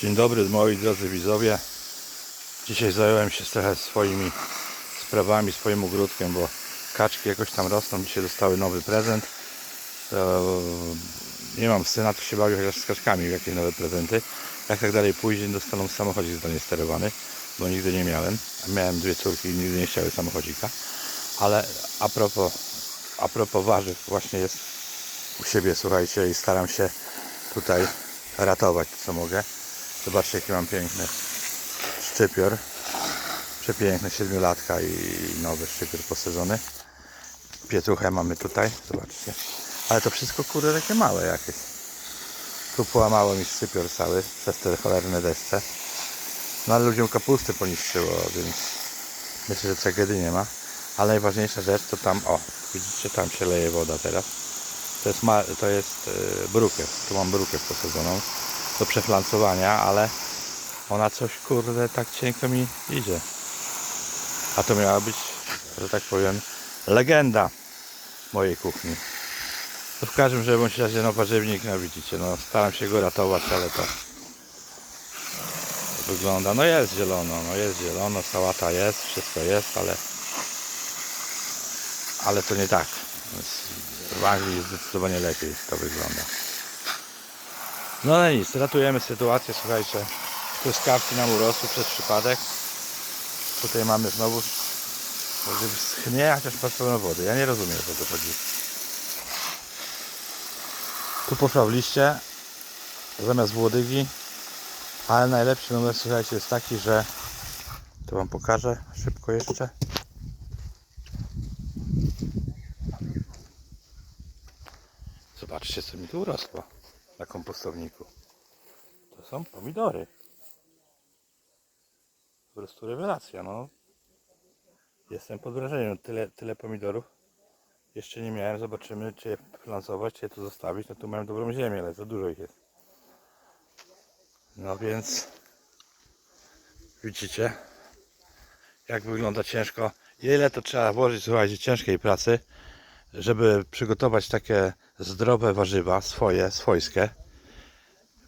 Dzień dobry moi drodzy widzowie. Dzisiaj zająłem się trochę swoimi sprawami, swoim ogródkiem, bo kaczki jakoś tam rosną. Dzisiaj dostały nowy prezent. To nie mam syna, to się bawię chociaż z kaczkami w jakieś nowe prezenty. Jak tak dalej pójdzie, dostaną samochodzik zdalnie sterowany, bo nigdy nie miałem. Miałem dwie córki i nigdy nie chciały samochodzika. Ale a propos, a propos warzyw, właśnie jest u siebie, słuchajcie, i staram się tutaj ratować co mogę. Zobaczcie jaki mam piękny szczypior. Przepiękny siedmiolatka i nowy szczypior posadzony. Pietuchę mamy tutaj, zobaczcie. Ale to wszystko kurde takie małe jakieś. Tu połamało mi szczypior cały przez te cholerne deszcze. No ale ludziom kapustę poniszczyło, więc myślę, że tragedii nie ma. Ale najważniejsza rzecz to tam, o, widzicie, tam się leje woda teraz. To jest, ma, to jest yy, brukiew. Tu mam brukiew posadzoną do przeflancowania, ale ona coś kurde tak cienko mi idzie. A to miała być, że tak powiem, legenda mojej kuchni. To w każdym że bądź razie no warzywnik, no widzicie, no staram się go ratować, ale to wygląda, no jest zielono, no jest zielono, sałata jest, wszystko jest, ale ale to nie tak. W Anglii zdecydowanie lepiej to wygląda. No ale nic, ratujemy sytuację, słuchajcie. Truskawki nam urosły przez przypadek. Tutaj mamy znowu, schnie, chociaż pod pełno wody. Ja nie rozumiem o co to chodzi. Tu poszła w liście zamiast włodygi, ale najlepszy numer, słuchajcie, jest taki, że to wam pokażę szybko jeszcze. Zobaczcie, co mi tu urosło na kompostowniku. To są pomidory. Po prostu rewelacja, no. Jestem pod wrażeniem. Tyle, tyle pomidorów jeszcze nie miałem. Zobaczymy, czy je plansować, czy je tu zostawić. No tu mają dobrą ziemię, ale za dużo ich jest. No więc widzicie, jak wygląda ciężko. Ile to trzeba włożyć, słuchajcie, ciężkiej pracy, żeby przygotować takie zdrowe warzywa, swoje, swojskie.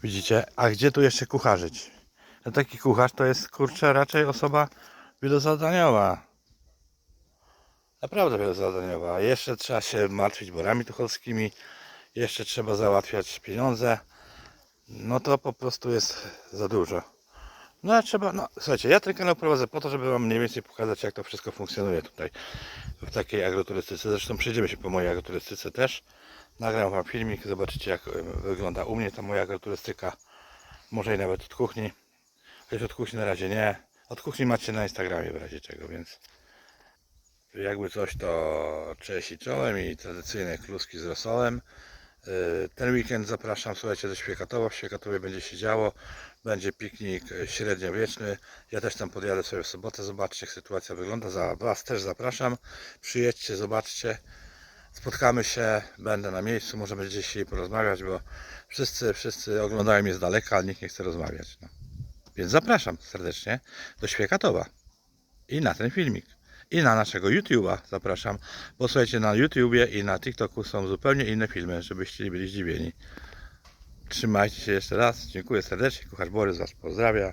Widzicie? A gdzie tu jeszcze kucharzyć? No taki kucharz to jest, kurczę, raczej osoba wielozadaniowa. Naprawdę wielozadaniowa. Jeszcze trzeba się martwić borami tucholskimi. Jeszcze trzeba załatwiać pieniądze. No to po prostu jest za dużo. No ale trzeba, no słuchajcie, ja ten kanał prowadzę po to, żeby wam mniej więcej pokazać jak to wszystko funkcjonuje tutaj w takiej agroturystyce. Zresztą przejdziemy się po mojej agroturystyce też. Nagram wam filmik, zobaczycie jak wygląda u mnie ta moja agroturystyka. Może i nawet od kuchni. Chociaż od kuchni na razie nie. Od kuchni macie na Instagramie w razie czego, więc jakby coś to cześć i czołem i tradycyjne kluski z rosołem. Yy, Ten weekend zapraszam, słuchajcie, do Świekatowa. W Świekatowie będzie się działo. Będzie piknik e, średniowieczny. Ja też tam podjadę sobie w sobotę. Zobaczcie, jak sytuacja wygląda. Za Was też zapraszam. Przyjedźcie, zobaczcie. Spotkamy się, będę na miejscu. Może będziecie chcieli porozmawiać, bo wszyscy, wszyscy oglądają mnie z daleka, ale nikt nie chce rozmawiać. No. Więc zapraszam serdecznie do Świekatowa i na ten filmik. I na naszego YouTube'a zapraszam, bo słuchajcie, na YouTubie i na TikToku są zupełnie inne filmy, żebyście byli zdziwieni. Trzymajcie się jeszcze raz. Dziękuję serdecznie. Kucharz Borys Was pozdrawia.